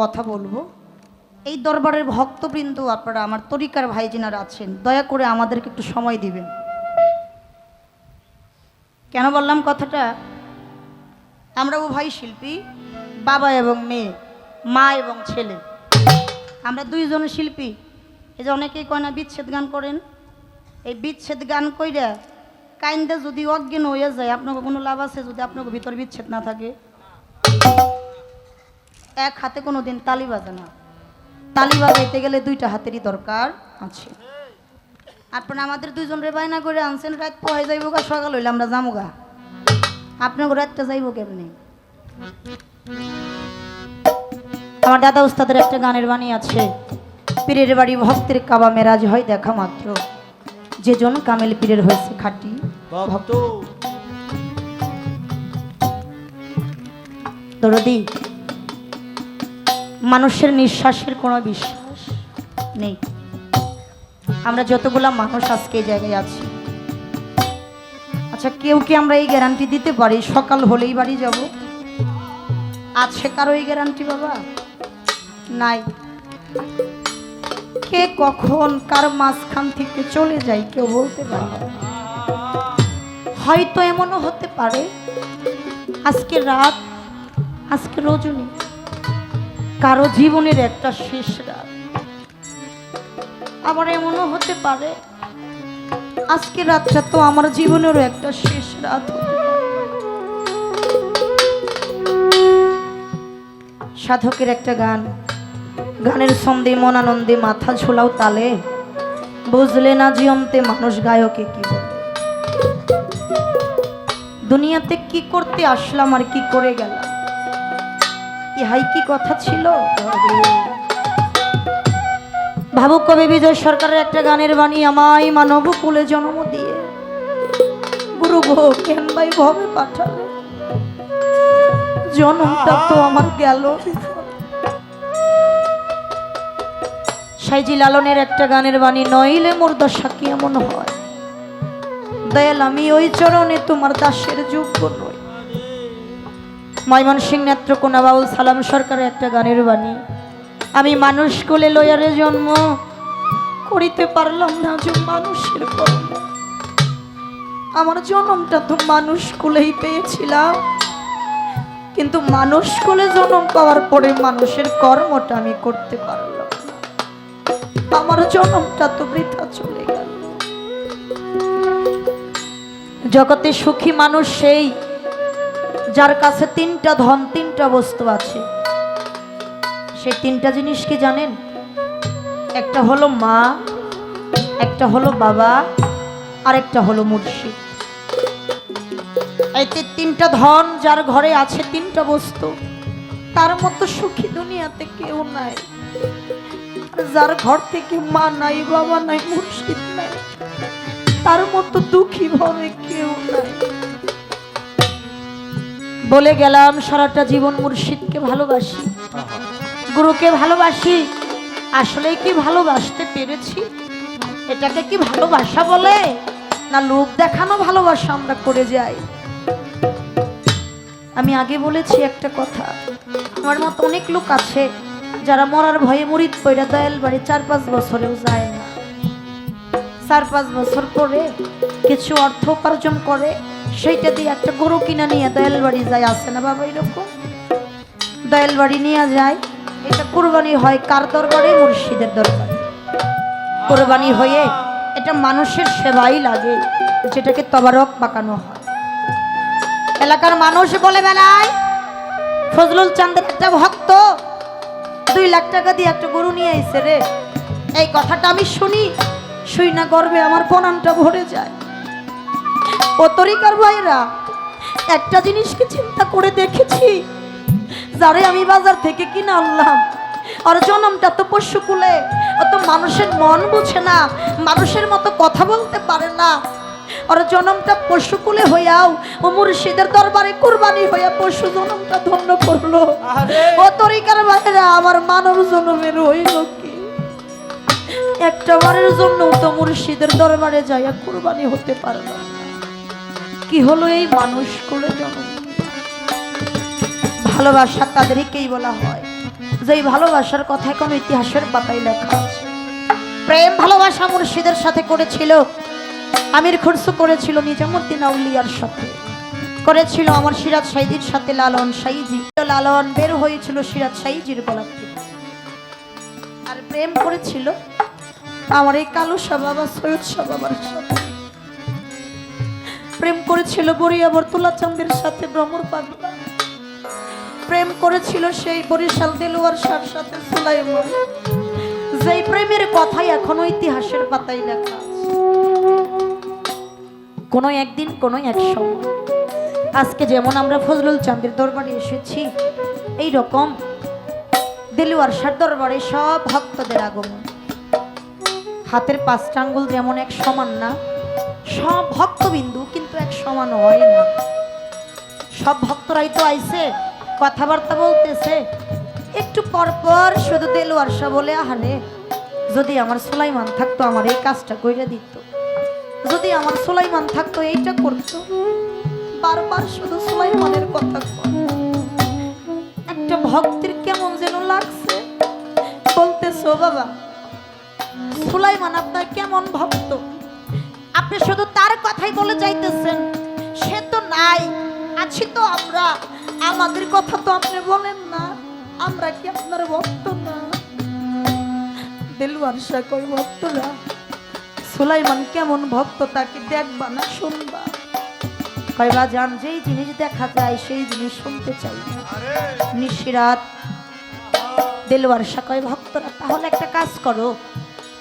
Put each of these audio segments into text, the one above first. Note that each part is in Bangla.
কথা বলব। এই দরবারের ভক্তবৃন্দ আপনারা, আমার তরিকার ভাই যিনারা আছেন, দয়া করে আমাদেরকে একটু সময় দিবেন। কেন বললাম কথাটা? আমরা উভয় শিল্পী, বাবা এবং মেয়ে, মা এবং ছেলে। আমরা দুইজন শিল্পী। এই যে অনেকেই কয় না, বিচ্ছেদ গান করেন। এই বিচ্ছেদ গান কইরা কাইন্দা যদি অজ্ঞান হয়ে যায়, আপনাকে কোনো লাভ আছে যদি আপনাকে ভিতর বিচ্ছেদ না থাকে? এক হাতে কোনো দিন তালি বাজে না। তালি বাজাইতে গেলে দুইটা হাতেরই দরকার আছে। আপনারা আমাদের দুইজন রে বায়না করে আনছেন রাত পোহাই যাইব গা সকাল হইলে আমরা যাব গা। আপনাকে রাতটা যাইব কেমনি? আমার দাদা উস্তাদের একটা গানের বাণী আছে পীরের বাড়ি ভক্তের কাবা মেরাজ হয় দেখা মাত্র। যে জন কামেল পীরের হয়েছে খাটি। ভক্ত। দরদি মানুষের নিঃশ্বাসের কোনো বিশ্বাস নেই। আমরা যতগুলা মানুষ আজকে এই জায়গায় আছি। আচ্ছা কেউ কি আমরা এই গ্যারান্টি দিতে পারি? সকাল হলেই বাড়ি যাব? আছে কারও এই গ্যারান্টি বাবা? নাই। কে কখন কার মাঝখান থেকে চলে যায় কেউ বলতে পারে। হয়তো এমনও হতে পারে। আজকে রাত, আজকে রজনী। কারও জীবনের একটা শেষ রাত। আবার এমনও হতে পারে। আজকে রাতটা তো আমার জীবনেরও একটা শেষ রাত সাধকের একটা গান। গানের ছন্দে মনানন্দে মাথা ঝোলাও তালে। বুঝলে না জিয়ন্তে মানুষ গায়কে কি দুনিয়াতে কি করতে আসলাম আর কি করে গেলাম? ইহাই কি কথা ছিল? ভাবুক কবি বিজয় সরকারের একটা গানের বাণী আমায় মানব কুলে জন্ম দিয়ে। গুরু কেন ভাই ভবে পাঠালে? জন্মটা তো আমার গেল। সাইজি লালনের একটা গানের বাণী, নইলে মোর দশা কি এমন হয়? দয়াল, আমি ওই চরণে তোমার দাসের যোগ্য নই। ময়মনসিং নেত্রকোনা বাউল সালাম সরকারের একটা গানের বাণী। আমি মানুষ কোলে লয়ারে জন্ম, করিতে পারলাম না যে মানুষের কর্ম। আমার জন্মটা তো মানুষ কোলেই পেয়েছিলাম। কিন্তু মানুষ কোলে জন্ম পাওয়ার পরে মানুষের কর্মটা আমি করতে পারলাম আমার জন্মটা তো বৃথা চলে গেল। জগতে সুখী মানুষ সেই যার কাছে তিনটা ধন, তিনটা বস্তু আছে। সেই তিনটা জিনিস কি জানেন? একটা হলো মা, একটা হলো বাবা, আর একটা হলো মুর্শিদ। এই তি- তিনটা ধন যার ঘরে আছে তিনটা বস্তু, তার মতো সুখী দুনিয়াতে কেউ নাই। যার ঘর থেকে মা নাই, বাবা নাই, মুর্শিদ নাই, তার মতো দুঃখী ভাবে কেউ নাই। বলে গেলাম, সারাটা জীবন মুর্শিদকে ভালোবাসি। গুরুকে ভালোবাসি। আসলে কি ভালোবাসতে পেরেছি? এটাকে কি ভালোবাসা বলে? না লোক দেখানো ভালোবাসা আমরা করে যাই? আমি আগে বলেছি একটা কথা। আমার মতো অনেক লোক আছে যারা মরার ভয়ে মরিত পইরা দয়াল বাড়ি চার পাঁচ বছরেও যায় চার পাঁচ বছর পরে কিছু অর্থ উপার্জন করে, সেইটা দিয়ে একটা গরু কিনা নিয়ে দয়াল বাড়ি যায় আসে না বাবা এরকম? দয়াল বাড়ি নিয়ে যায়, এটা কোরবানি হয় কার দরবারে? মুর্শিদের দরবারে। কোরবানি হয়ে এটা মানুষের সেবাই লাগে, যেটাকে তবারক পাকানো হয়। এলাকার মানুষ বলে বেলায় ফজলুল চান্দের একটা ভক্ত দুই লাখ টাকা দিয়ে একটা গরু নিয়ে আইসে রে। এই কথাটা আমি শুনি শুই না গর্বে আমার পনানটা ভরে যায়। ও তরিকার ভাইরা একটা জিনিসকে চিন্তা করে দেখেছি? যারে আমি বাজার থেকে কিনে আনলাম আর জনমটা তো পশুকুলে অত মানুষের মন বুঝে না মানুষের মতো কথা বলতে পারে না। আর জনমটা পশুকুলে হইয়াও ও মুর্শিদের দরবারে কুরবানি হইয়া পশু জনমটা ধন্য করল। ও তরিকার বাইরে আমার মানব জনমের হইল কি একটা বারের জন্য তো মুর্শিদের দরবারে যাইয়া কুরবানি হতে পারল না। কি হলো এই মানুষ করে জন্ম? ভালোবাসা তাদেরকেই বলা হয়। যে ভালোবাসার কথা এখন ইতিহাসের পাতায় লেখা আছে। প্রেম, ভালোবাসা মুর্শিদের সাথে করেছিল। আমির খুরসু করেছিল নিজামুদ্দিন আউলিয়ার সাথে। করেছিল আমার সিরাজ সাইদির সাথে লালন সাইজি। লালন বের হয়েছিল সিরাজ সাইজির গলা আর প্রেম করেছিল আমার এই কালু শাহ বাবা সৈয়দ শাহ বাবার সাথে প্রেম করেছিল বরিয়া বর্তুলা চান্দের সাথে ভ্রমর পাগলা। প্রেম করেছিল সেই বরিশাল দেলোয়ার শাহর সাথে সুলাইমান। যেই প্রেমের কথাই এখনও ইতিহাসের পাতায় লেখা কোনো একদিন, কোনো এক সময়। আজকে যেমন আমরা ফজলুল চাঁদের দরবারে এসেছি এই রকম দেলুয়ার সার দরবারে সব ভক্তদের আগমন। হাতের পাঁচটা আঙ্গুল যেমন এক সমান না, সব ভক্তবিন্দু কিন্তু এক সমান হয় না। সব ভক্তরাই তো আইছে, কথাবার্তা বলতেছে। একটু পর পর শুধু দেলোয়ার শাহ বলে আহারে যদি আমার সুলাইমান থাকতো, আমার এই কাজটা কইরা দিত। যদি আমার সুলাইমান থাকতো, এইটা করতো। বারবার শুধু সুলাইমানের কথা। একটা ভক্তির কেমন যেন লাগছে। বলতেছো, বাবা সুলাইমান আপনার কেমন ভক্ত? আপনি শুধু তার কথাই বলে যাইতেছেন। সে তো নাই, আছি তো আমরা। আমাদের কথা তো আপনি বলেন না। আমরা কি আপনার ভক্ত না? দিলওয়ার শাহ কই ভক্তরা, সুলাইমান কেমন ভক্ত, তাকে দেখবা না, শুনবা? কয়বা যান যেই জিনিস দেখা যায়, সেই জিনিস শুনতে চাই নিশিরাত, দেলওয়ার শাহ কয়, ভক্তরা, তাহলে একটা কাজ করো।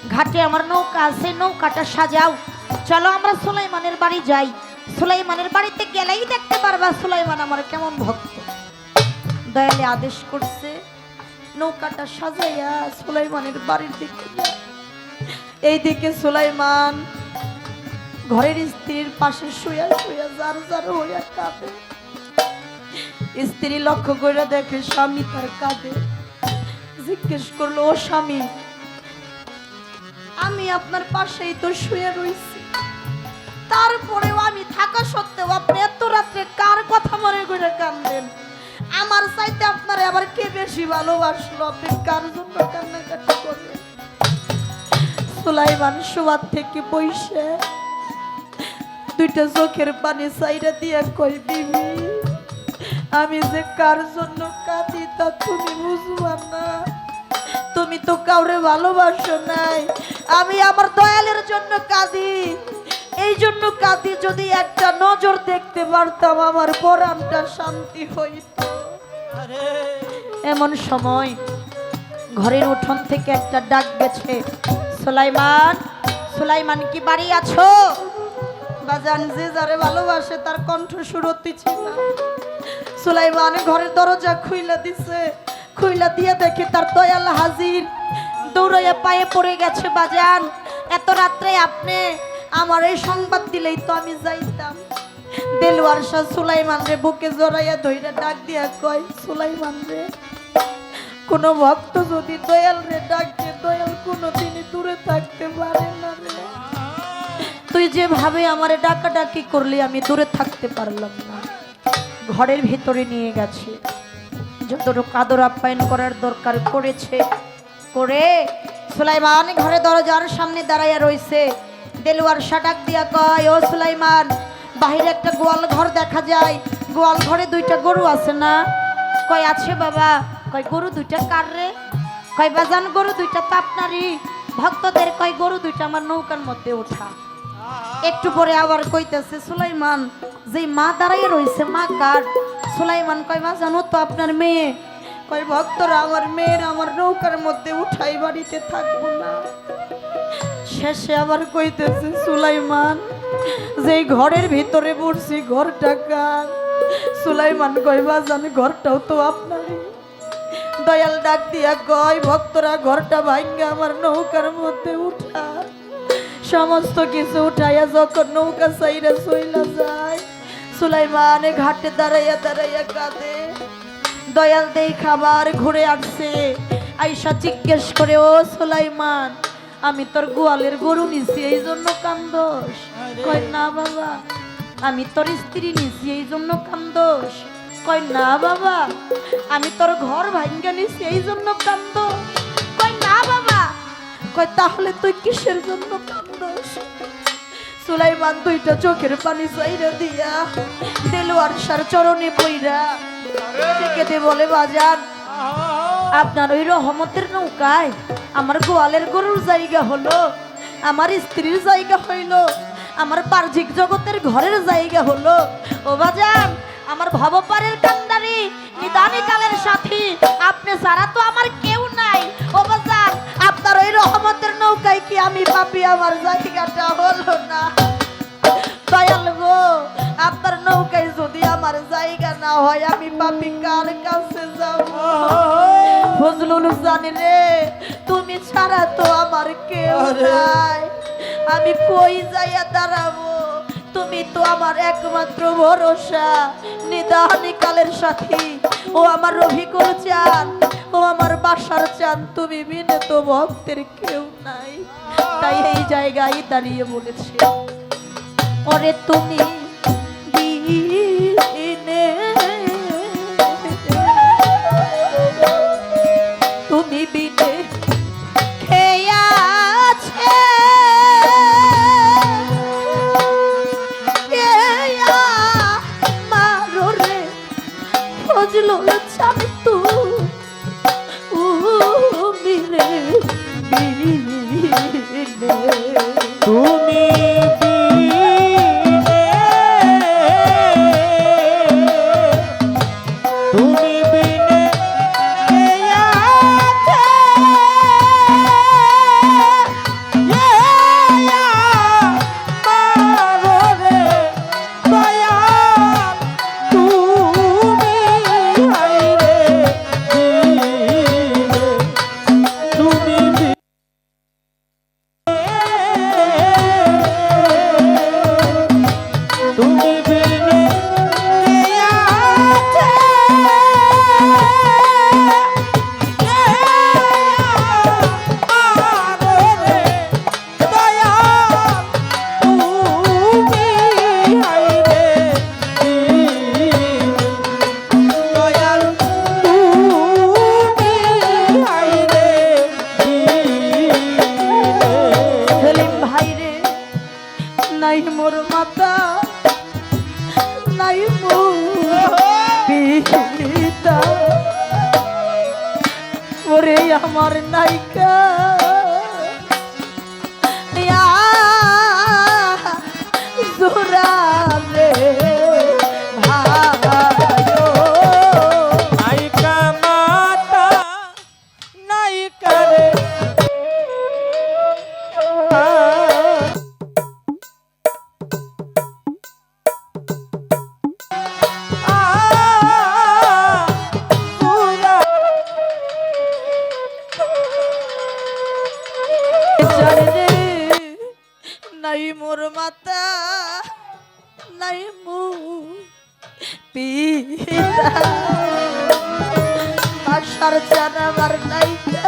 ঘাটে আমার নৌকা আছে, নৌকাটা সাজাও। চলো আমরা সুলাইমানের বাড়ি যাই। সুলাইমানের বাড়িতে গেলেই দেখতে পারবা সুলাইমান আমার কেমন ভক্ত। দয়ালে আদেশ করছে, নৌকাটা সাজাইয়া সুলাইমানের বাড়ির দিকে যায়। এইদিকে সুলাইমান ঘরের স্ত্রীর পাশে শুয়া শুয়া যার যার হইয়া কাঁদে। স্ত্রী লক্ষ্য করে দেখে স্বামী তার কাঁদে। জিজ্ঞেস করল, ও স্বামী আমি আপনার পাশেই তো শুয়ে রইছি। তারপরেও আমি থাকা সত্ত্বেও আপনি এত রাত্রে কার কথা মনে করে কান্দেন? আমার চাইতে আপনার আবার কে বেশি ভালোবাসলো? আপনি কার জন্য কান্নাকাটি করলেন? সুলাইমান থেকে বইসে দুইটা চোখের পানি সাইডে দিয়ে কই বিবি, আমি যে কার জন্য কাঁদি তা তুমি বুঝবা না। তুমি তো কাউরে ভালোবাসো নাই। আমি আমার দয়ালের জন্য কাঁদি। এই জন্য কাঁদি যদি একটা নজর দেখতে পারতাম আমার পরামটা শান্তি হইত। এমন সময় ঘরের উঠোন থেকে একটা ডাক গেছে সুলাইমান সুলাইমান কি বাড়ি আছো? বাজান যে যারে ভালোবাসে তার কণ্ঠ সুরতিছে না। সুলাইমান ঘরের দরজা খুইলা দিছে। খুইলা দিয়ে দেখে তার দয়াল হাজির। দৌড়াইয়া পায়ে পড়ে গেছে বাজান। এত রাত্রে আপনি আমার এই সংবাদ দিলেই তো আমি যাইতাম। দেলোয়ার শাহ সুলাইমান রে বুকে জড়াইয়া ধইরা ডাক দিয়া কয়, সুলাইমান রে, কোনো ভক্ত যদি দয়াল রে ডাকে, দয়াল কোনো দিনই দূরে থাকতে পারে না রে। তুই যেভাবে আমারে ডাকাডাকি করলি, আমি দূরে থাকতে পারলাম না। ঘরের ভিতরে নিয়ে গেছে। যতটুকু আদর আপ্যায়ন করার দরকার করেছে করে সুলাইমান ঘরে দরজার সামনে দাঁড়াইয়া রইছে। দেলোয়ার সাটাক দিয়া কয়, ও সুলাইমান, বাহিরে একটা গোয়াল ঘর দেখা যায়। গোয়াল ঘরে দুইটা গরু আছে না? কয়, আছে বাবা। কয়, গরু দুইটা কার রে? কয়, বাজান, গরু দুইটা তো আপনারই ভক্তদের কয়, গরু দুইটা আমার নৌকার মধ্যে ওঠা। একটু পরে আবার কইতেছে, সুলাইমান যে মা দাঁড়াইয়ে রইছে, মা কার? সুলাইমান কয়, মা, জানো তো আপনার মেয়ে? কয়, ভক্তরা আমার মেয়ের আমার নৌকার মধ্যে উঠাই বাড়িতে থাকব না। শেষে আবার কইতেছে, সুলাইমান যে ঘরের ভিতরে পড়ছি, ঘরটা কার? সুলাইমান কয় বাজান ঘরটাও তো আপনারই। দয়াল ডাক দিয়া কয়, ভক্তরা ঘরটা ভাঙ্গা আমার নৌকার মধ্যে উঠা। সমস্ত কিছু উঠাইয়া যখন নৌকা সাইরা সইলা যায়, সুলাইমানে ঘাটে দাঁড়াইয়া দাঁড়াইয়া কাঁদে। দয়াল দেই খাবার ঘুরে আসছে। আইসা জিজ্ঞেস করে, ও সুলাইমান, আমি তোর গোয়ালের গরু নিছি এই জন্য কান্দোস। কয়, না বাবা, আমি তোর স্ত্রী নিছি এই জন্য কান্দোস। কয়, না বাবা, আমি তোর ঘর ভাঙ্গা নিছি এই জন্য কান্দ কয় না বাবা কয়, তাহলে তুই কিসের জন্য কান্দস সুলাইমান দুইটা চোখের পানি চাইরা দিয়া দেলোয়ার সার চরণে বইরা কেটে বলে, বাজান, আপনার ওই রহমতের নৌকায় আমার গোয়ালের গরুর জায়গা হলো, আমার স্ত্রীর জায়গা হইল, আমার বাহ্যিক জগতের ঘরের জায়গা হলো। ও বাজান, আমার ভবপারের কান্দারি নিদানি কালের সাথী, আপনি ছাড়া তো আমার কেউ নাই। ও বাজান আপনার ওই রহমতের নৌকায় কি আমি পাপি? আমার জায়গাটা হলো না। দয়াল গো আপনার নৌকায় যদি আমার জায়গা না হয় আমি পাপি কার কাছে যাব? ফজলুল জানি রে তুমি ছাড়া তো আমার কেউ নাই। আমি কই যাইয়া দাঁড়াবো? তুমি তো আমার একমাত্র ভরসা। নিদানি কালের সাথী। ও আমার রফিকুল চান ও আমার বাসার চান তুমি বিনে তো ভক্তের কেউ নাই। তাই এই জায়গায় দাঁড়িয়ে বলেছে পরে তুমি মোর মাতা নাই পিতা ওরে আমার নাইকা নাই মু পিতা আশার জানাবার নাইকা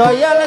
দয়াল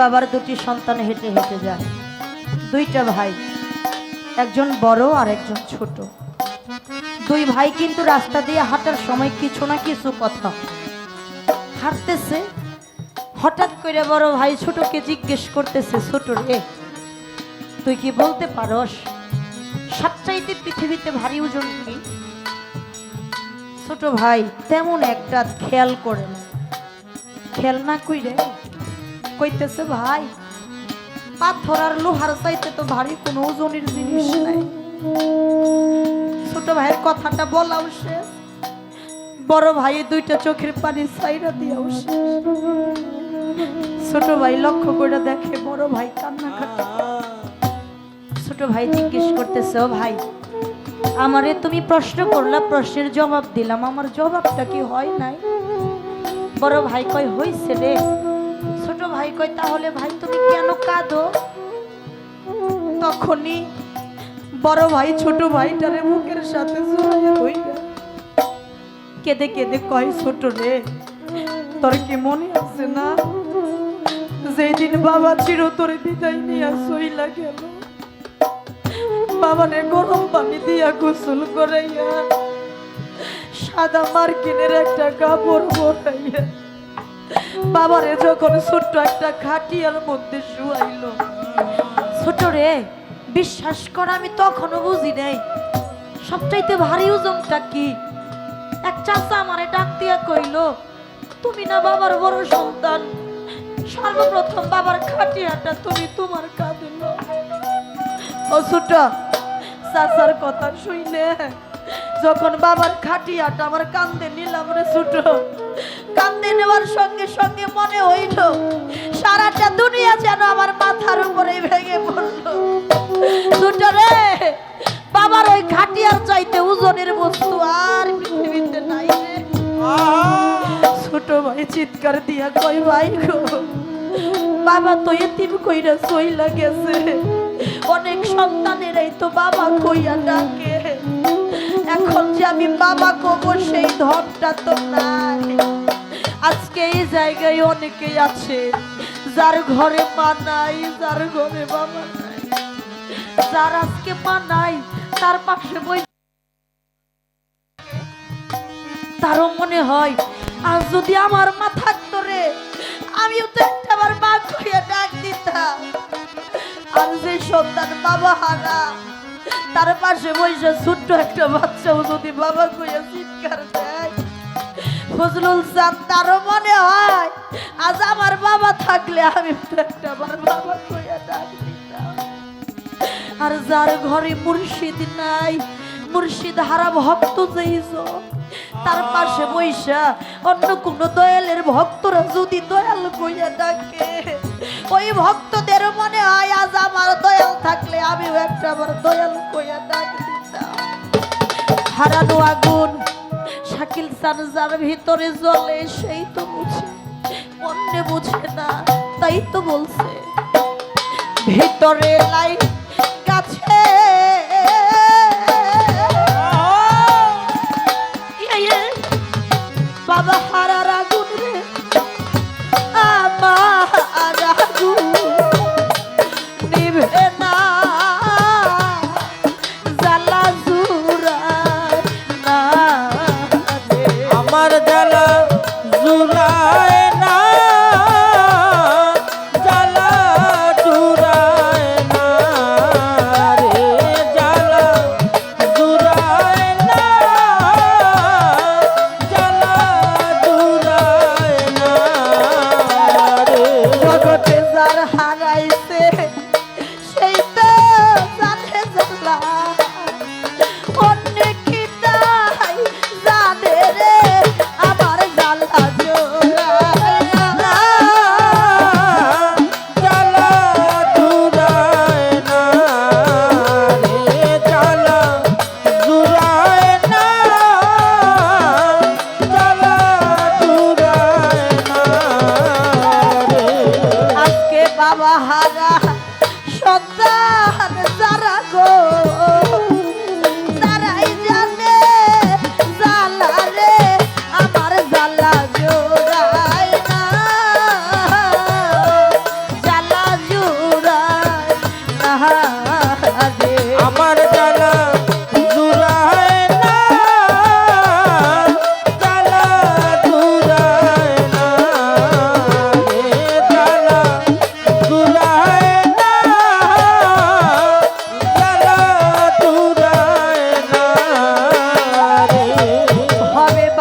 বাবার দুটি সন্তান হেঁটে হেঁটে যায়। দুইটা ভাই, একজন বড় আর একজন ছোট। দুই ভাই কিন্তু রাস্তা দিয়ে হাঁটার সময় কিছু না কিছু কথা হাঁটতেছে। হঠাৎ করে বড় ভাই ছোটকে জিজ্ঞেস করতেছে ছোট রে তুই কি বলতে পারস? সবচাইতে পৃথিবীতে ভারী ওজন কি? ছোট ভাই তেমন একটা খেয়াল করে না। খেয়াল না কইরে কইতেছে, ভাই, পাথর আর লোহার চাইতে তো ভারী কোনো ওজনের জিনিস নাই। ছোট ভাইয়ের কথাটা বলাও শেষ। বড় ভাই দুইটা চোখের পানি সাইরা দিয়াও শেষ। ছোট ভাই লক্ষ্য করে দেখে বড় ভাই কান্নাকাটি। ছোট ভাই জিজ্ঞেস করতেছে, ও ভাই, আমারে তুমি প্রশ্ন করলা, প্রশ্নের জবাব দিলাম, আমার জবাবটা কি হয় নাই? বড় ভাই কয়, হইছে রে। ভাই কয়, তাহলে ভাই তুমি কেন কাঁদো? তখনই বড় ভাই, ছোট ভাইটারে মুখের সাথে কেঁদে কেঁদে কয়, ছোট রে, তোর কি মনে আছে না? যেদিন বাবা ছিল তোর বিদায় নিয়ে সইলা গেল, বাবারে গরম পানি দিয়া গোসল করাইয়া সাদা মার্কিনের একটা কাপড় পরাইয়া বাবারে যখন ছোট্ট একটা খাটিয়ার মধ্যে শুয়াইলো, ছোট রে, বিশ্বাস কর, আমি তখনও বুঝি নাই। সবচাইতে ভারী ওজনটা কি? এক চাচা আমারে ডাক দিয়া কইলো, তুমি না বাবার বড় সন্তান, সর্বপ্রথম বাবার খাটিয়াটা তুমি তোমার কাঁদে ছোট, চাচার কথা শুইলে, যখন বাবার খাটিয়াটা আমার কান্দে নিলাম রে ছোট কান্দে নেওয়ার সঙ্গে সঙ্গে মনে হইল, সারাটা দুনিয়া যেন আমার মাথার উপরে ভেঙে পড়ল। রে, বাবার ওই খাটিয়ার চাইতে ওজনের বস্তু আর পৃথিবীতে নাই ছোট ভাই চিৎকার দিয়া কই ভাই গো, বাবা তো এতিম কইরা সইলা গেছে। অনেক সন্তানেরাই তো বাবা কইয়া ডাকে। এখন যে আমি বাবা কব, সেই ধনটা তো নাই। আজকে এই জায়গায় অনেকেই আছে যার ঘরে মা নাই, যার ঘরে বাবা নাই, যার আজকে মা নাই, তার পাশে বই তারও মনে হয়, আর যদি আমার মা থাকতো রে, আমিও তো বার মা কইয়া ডাক দিতাম। আর যে সন্তান বাবা হারা, তার পাশে বসে ছোট্ট একটা বাচ্চাও যদি বাবা কইয়া চিৎকার দেয় ফজলুল চাঁদ তারও মনে হয়, আজ আমার বাবা থাকলে আমি একটা আর যার ঘরে মুর্শিদ নাই, মুর্শিদ হারা ভক্ত চাইছ তার পাশে বৈশা অন্য কোন দয়ালের ভক্তরা যদি দয়াল কইয়া থাকে, ওই ভক্তদের মনে হয় আজ আমার দয়াল থাকলে আমিও একটা আমার দয়াল কইয়া থাকি হারানো আগুন শাকিল স্যার যার ভিতরে জলে সেই তো বুঝে। অন্য বুঝে না, তাই তো বলছে। ভিতরে লাইট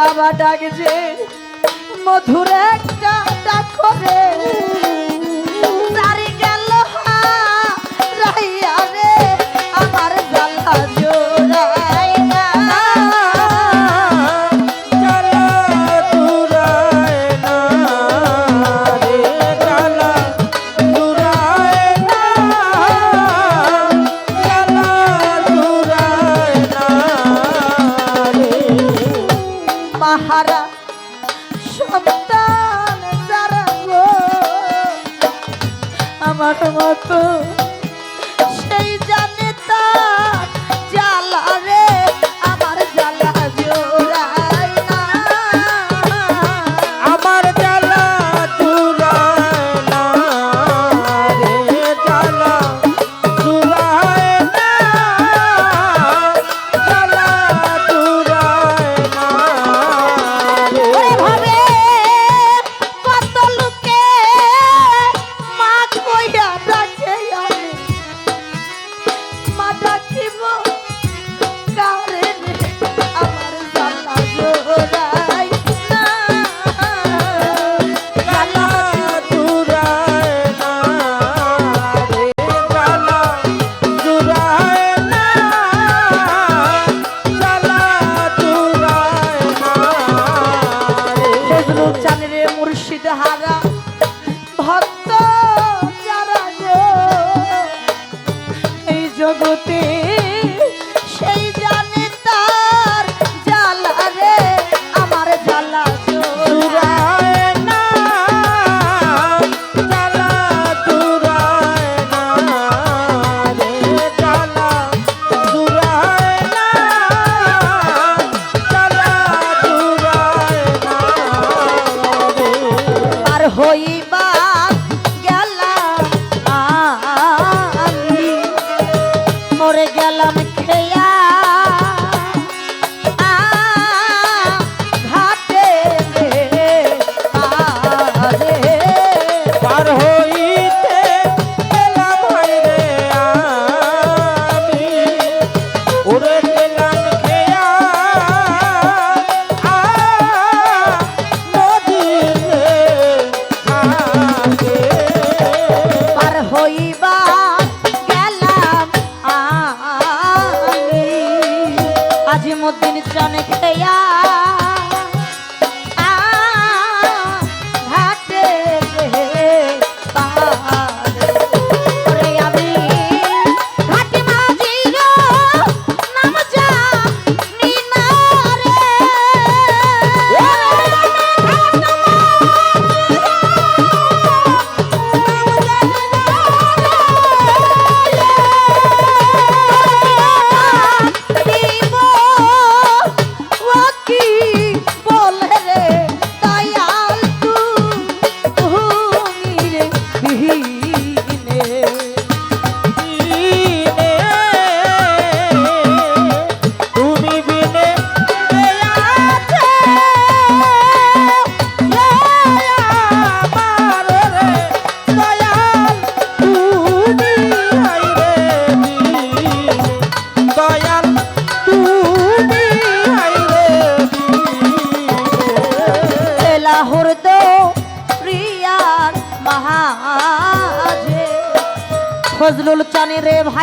বাবা ডাকছে মধুর একটা ডাক মতো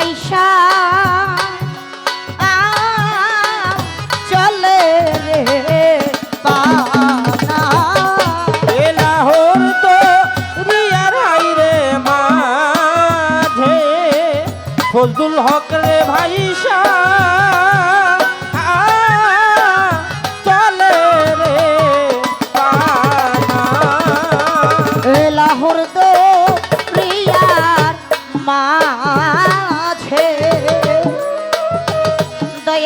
চানে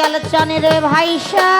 কাল চানের ভাইসা।